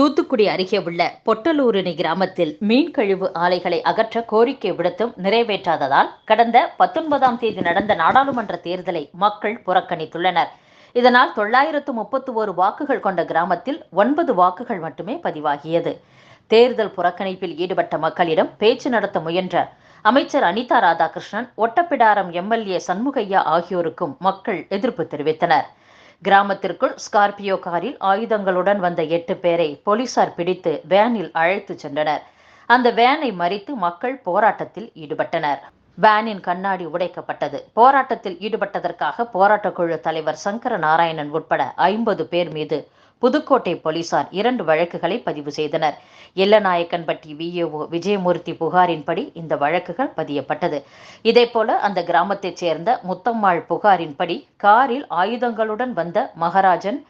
தூத்துக்குடி அருகே உள்ள பொட்டலூரணி கிராமத்தில் மீன் கழிவு ஆலைகளை அகற்ற கோரிக்கை விடுத்தும் நிறைவேற்றாததால் கடந்த பத்தொன்பதாம் தேதி நடந்த நாடாளுமன்ற தேர்தலை மக்கள் புறக்கணித்துள்ளனர். இதனால் தொள்ளாயிரத்து முப்பத்து ஓரு வாக்குகள் கொண்ட கிராமத்தில் ஒன்பது வாக்குகள் மட்டுமே பதிவாகியது. தேர்தல் புறக்கணிப்பில் ஈடுபட்ட மக்களிடம் பேச்சு நடத்த முயன்ற அமைச்சர் அனிதா ராதாகிருஷ்ணன் ஒட்டப்பிடாரம் எம்எல்ஏ சண்முகையா ஆகியோருக்கும் மக்கள் எதிர்ப்பு தெரிவித்தனர். கிராமத்திற்குள் ஸ்கார்பியோ காரில் ஆயுதங்களுடன் வந்த எட்டு பேரை போலீசார் பிடித்து வேனில் அழைத்து சென்றனர். அந்த வேனை மறித்து மக்கள் போராட்டத்தில் ஈடுபட்டனர். வேனின் கண்ணாடி உடைக்கப்பட்டது. போராட்டத்தில் ஈடுபட்டதற்காக போராட்டக் குழு தலைவர் சங்கர நாராயணன் உட்பட ஐம்பது பேர் மீது புதுக்கோட்டை போலீசார் இரண்டு வழக்குகளை பதிவு செய்தனர். எல்லநாயக்கன்பட்டி விஏஓ விஜயமூர்த்தி புகாரின்படி இந்த வழக்குகள் பதியப்பட்டது. இதேபோல அந்த கிராமத்தைச் சேர்ந்த முத்தம்மாள் புகாரின்படி காரில் ஆயுதங்களுடன் வந்த மகராஜன்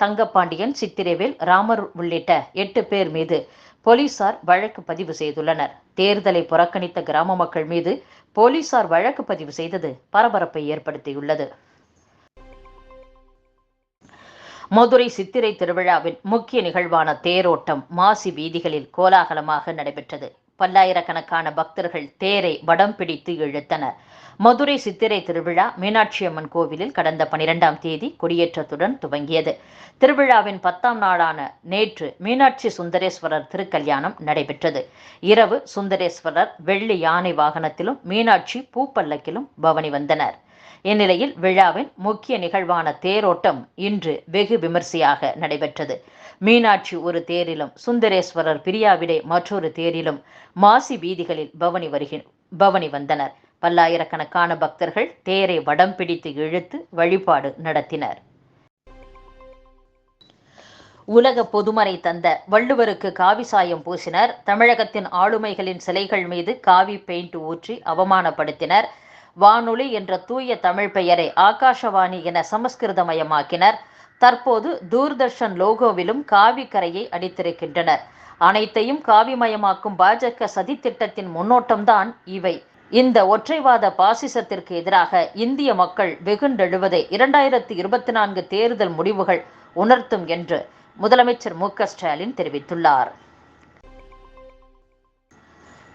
தங்கப்பாண்டியன் சித்திரவேல் ராமர் உள்ளிட்ட எட்டு பேர் மீது போலீசார் வழக்கு பதிவு செய்துள்ளனர். தேர்தலை புறக்கணித்த கிராம மக்கள் மீது போலீசார் வழக்கு பதிவு செய்தது பரபரப்பை ஏற்படுத்தியுள்ளது. மதுரை சித்திரை திருவிழாவின் முக்கிய நிகழ்வான தேரோட்டம் மாசி வீதிகளில் கோலாகலமாக நடைபெற்றது. பல்லாயிரக்கணக்கான பக்தர்கள் தேரை வடம் பிடித்து இழுத்தனர். மதுரை சித்திரை திருவிழா மீனாட்சி அம்மன் கோவிலில் கடந்த பனிரெண்டாம் தேதி கொடியேற்றத்துடன் துவங்கியது. திருவிழாவின் பத்தாம் நாளான நேற்று மீனாட்சி சுந்தரேஸ்வரர் திருக்கல்யாணம் நடைபெற்றது. இரவு சுந்தரேஸ்வரர் வெள்ளி யானை வாகனத்திலும் மீனாட்சி பூப்பல்லக்கிலும் பவனி வந்தனர். இந்நிலையில் விழாவின் முக்கிய நிகழ்வான தேரோட்டம் இன்று வெகு விமர்சையாக நடைபெற்றது. மீனாட்சி ஒரு தேரிலும் சுந்தரேஸ்வரர் பிரியாவிடை மற்றொரு தேரிலும் மாசி வீதிகளில் பவனி வருகி பவனி வந்தனர். பல்லாயிரக்கணக்கான பக்தர்கள் தேரை வடம் பிடித்து இழுத்து வழிபாடு நடத்தினர். உலக பொதுமறை தந்த வள்ளுவருக்கு காவி சாயம் பூசினர். தமிழகத்தின் ஆளுமைகளின் சிலைகள் மீது காவி பெயிண்ட் ஊற்றி அவமானப்படுத்தினர். வானொலி என்ற தூய தமிழ் பெயரை ஆகாஷவாணி என சமஸ்கிருதமயமாக்கினர். தற்போது தூர்தர்ஷன் லோகோவிலும் காவி கரையை அடித்திருக்கின்றனர் அனைத்தையும் காவிமயமாக்கும் பாஜக சதித்திட்டத்தின் முன்னோட்டம்தான் இவை. இந்த ஒற்றைவாத பாசிசத்திற்கு எதிராக இந்திய மக்கள் வெகுண்டெழுவதை இரண்டாயிரத்தி இருபத்தி நான்கு தேர்தல் முடிவுகள் உணர்த்தும் என்று முதலமைச்சர் மு ஸ்டாலின் தெரிவித்துள்ளார்.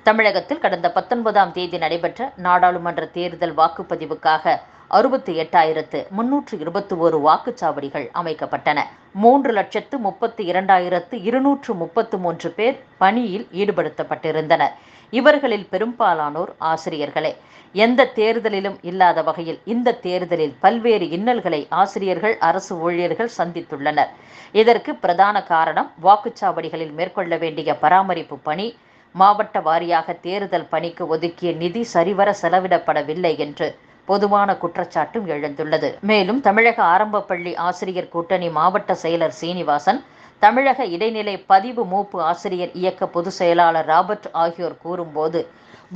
தமிழகத்தில் கடந்த பத்தொன்பதாம் தேதி நடைபெற்ற நாடாளுமன்ற தேர்தல் வாக்குப்பதிவுக்காக அறுபத்தி எட்டாயிரத்து முன்னூற்று இருபத்தி ஒரு வாக்குச்சாவடிகள் அமைக்கப்பட்டன. மூன்று லட்சத்து முப்பத்தி இரண்டாயிரத்து இருநூற்று முப்பத்து மூன்று பேர் பணியில் ஈடுபடுத்தப்பட்டிருந்தனர். இவர்களில் பெரும்பாலானோர் ஆசிரியர்களே. எந்த தேர்தலிலும் இல்லாத வகையில் இந்த தேர்தலில் பல்வேறு இன்னல்களை ஆசிரியர்கள் அரசு ஊழியர்கள் சந்தித்துள்ளனர். இதற்கு பிரதான காரணம் வாக்குச்சாவடிகளில் மேற்கொள்ள வேண்டிய பராமரிப்பு பணி மாவட்ட வாரியாக தேர்தல் பணிக்கு ஒதுக்கிய நிதி சரிவர செலவிடப்படவில்லை என்று பொதுவான குற்றச்சாட்டும் எழுந்துள்ளது. மேலும் தமிழக ஆரம்ப பள்ளி ஆசிரியர் கூட்டணி மாவட்ட செயலர் சீனிவாசன் தமிழக இடைநிலை பதிவு மூப்பு ஆசிரியர் இயக்க பொதுச் செயலாளர் ராபர்ட் ஆகியோர் கூறும்போது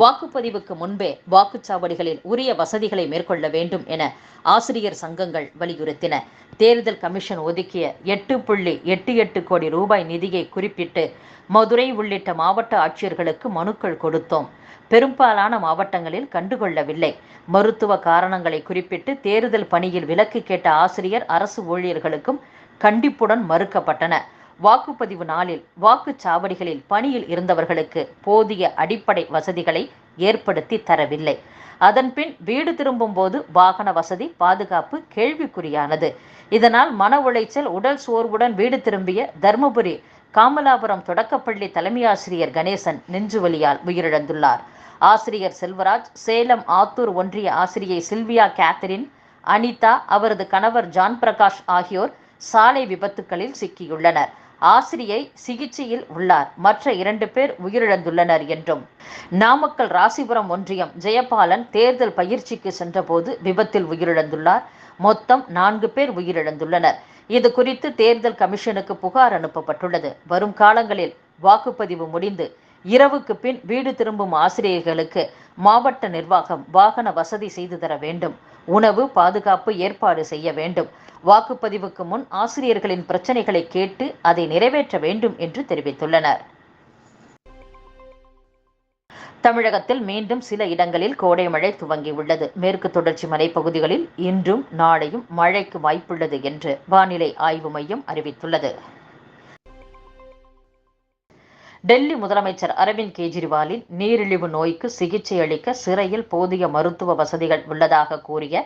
வாக்குப்பதிவுக்கு முன்பே வாக்குச்சாவடிகளில் உரிய வசதிகளை மேற்கொள்ள வேண்டும் என ஆசிரியர் சங்கங்கள் வலியுறுத்தின. தேர்தல் கமிஷன் ஒதுக்கிய எட்டு புள்ளி எட்டு எட்டு கோடி ரூபாய் நிதியை குறிப்பிட்டு மதுரை உள்ளிட்ட மாவட்ட ஆட்சியர்களுக்கு மனுக்கள் கொடுத்தோம். பெரும்பாலான மாவட்டங்களில் கண்டுகொள்ளவில்லை. மருத்துவ காரணங்களை குறிப்பிட்டு தேர்தல் பணியில் விலக்கு கேட்ட ஆசிரியர் அரசு ஊழியர்களுக்கும் கண்டிப்புடன் மறுக்கப்பட்டன வாக்குப்பதிவு நாளில் வாக்குச்சாவடிகளில் பணியில் இருந்தவர்களுக்கு போதிய அடிப்படை வசதிகளை ஏற்படுத்தி தரவில்லை. அதன்பின் வீடு திரும்பும் போது வாகன வசதி பாதுகாப்பு கேள்விக்குறியானது. இதனால் மன உளைச்சல் உடல் சோர்வுடன் வீடு திரும்பிய தருமபுரி காமலாபுரம் தொடக்கப்பள்ளி தலைமை ஆசிரியர் கணேசன் நெஞ்சுவலியால் உயிரிழந்துள்ளார். ஆசிரியர் செல்வராஜ் சேலம் ஆத்தூர் ஒன்றிய ஆசிரியை சில்வியா கேத்தரின் அனிதா அவரது கணவர் ஜான் பிரகாஷ் ஆகியோர் சாலை விபத்துகளில் சிக்கியுள்ளனர். ஆசிரியை சிகிச்சையில் உள்ளார். மற்ற இரண்டு பேர் உயிரிழந்துள்ளனர் என்றும் நாமக்கல் ராசிபுரம் ஒன்றியம் ஜெயபாலன் தேர்தல் பயிற்சிக்கு சென்றபோது விபத்தில் உயிரிழந்துள்ளார். மொத்தம் நான்கு பேர் உயிரிழந்துள்ளனர். இது குறித்து தேர்தல் கமிஷனுக்கு புகார் அனுப்பப்பட்டுள்ளது. வரும் காலங்களில் வாக்குப்பதிவு முடிந்து இரவுக்கு பின் வீடு திரும்பும் ஆசிரியர்களுக்கு மாவட்ட நிர்வாகம் வாகன வசதி செய்து தர வேண்டும். உணவு பாதுகாப்பு ஏற்பாடு செய்ய வேண்டும். வாக்குப்பதிவுக்கு முன் ஆசிரியர்களின் பிரச்சனைகளை கேட்டு அதை நிறைவேற்ற வேண்டும் என்று தெரிவித்துள்ளனர். தமிழகத்தில் மீண்டும் சில இடங்களில் கோடை மழை துவங்கியுள்ளது. மேற்கு தொடர்ச்சி மலைப்பகுதிகளில் இன்றும் நாளையும் மழைக்கு வாய்ப்புள்ளது என்று வானிலை ஆய்வு மையம் அறிவித்துள்ளது. டெல்லி முதலமைச்சர் அரவிந்த் கெஜ்ரிவாலின் நீரிழிவு நோய்க்கு சிகிச்சை அளிக்க சிறையில் போதிய மருத்துவ வசதிகள் உள்ளதாக கூறிய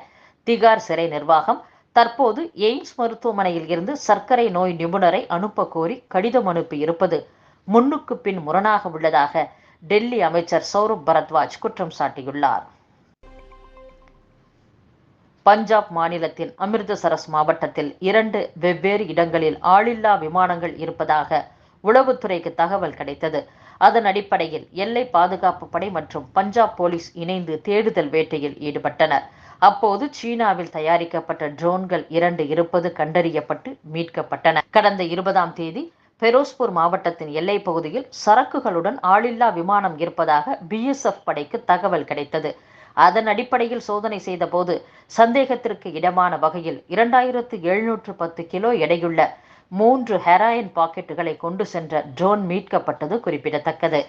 திகார் சிறை நிர்வாகம் தற்போது எய்ம்ஸ் மருத்துவமனையில் இருந்து சர்க்கரை நோய் நிபுணரை அனுப்ப கோரி கடிதம் அனுப்பி இருப்பது முன்னுக்கு பின் முரணாக உள்ளதாக டெல்லி அமைச்சர் சௌரப் பரத்வாஜ் குற்றம் சாட்டியுள்ளார். பஞ்சாப் மாநிலத்தின் அமிர்தசரஸ் மாவட்டத்தில் இரண்டு வெவ்வேறு இடங்களில் ஆளில்லா விமானங்கள் இருப்பதாக உளவுத்துறைக்கு தகவல் கிடைத்தது. அதன் அடிப்படையில் எல்லை பாதுகாப்பு படை மற்றும் பஞ்சாப் போலீஸ் இணைந்து தேடுதல் வேட்டையில் ஈடுபட்டனர். அப்போது சீனாவில் தயாரிக்கப்பட்ட ட்ரோன்கள் இரண்டு இருப்பது கண்டறியப்பட்டு மீட்கப்பட்டன. கடந்த இருபதாம் தேதி பெரோஸ்பூர் மாவட்டத்தின் எல்லை பகுதியில் சரக்குகளுடன் ஆளில்லா விமானம் இருப்பதாக பிஎஸ்எஃப் படைக்கு தகவல் கிடைத்தது. அதன் அடிப்படையில் சோதனை செய்தபோது சந்தேகத்திற்கு இடமான வகையில் இரண்டாயிரத்து எழுநூற்று பத்து கிலோ எடையுள்ள மூன்று ஹெராயின் பாக்கெட்டுகளை கொண்டு சென்ற ட்ரோன் மீட்கப்பட்டது குறிப்பிடத்தக்கது.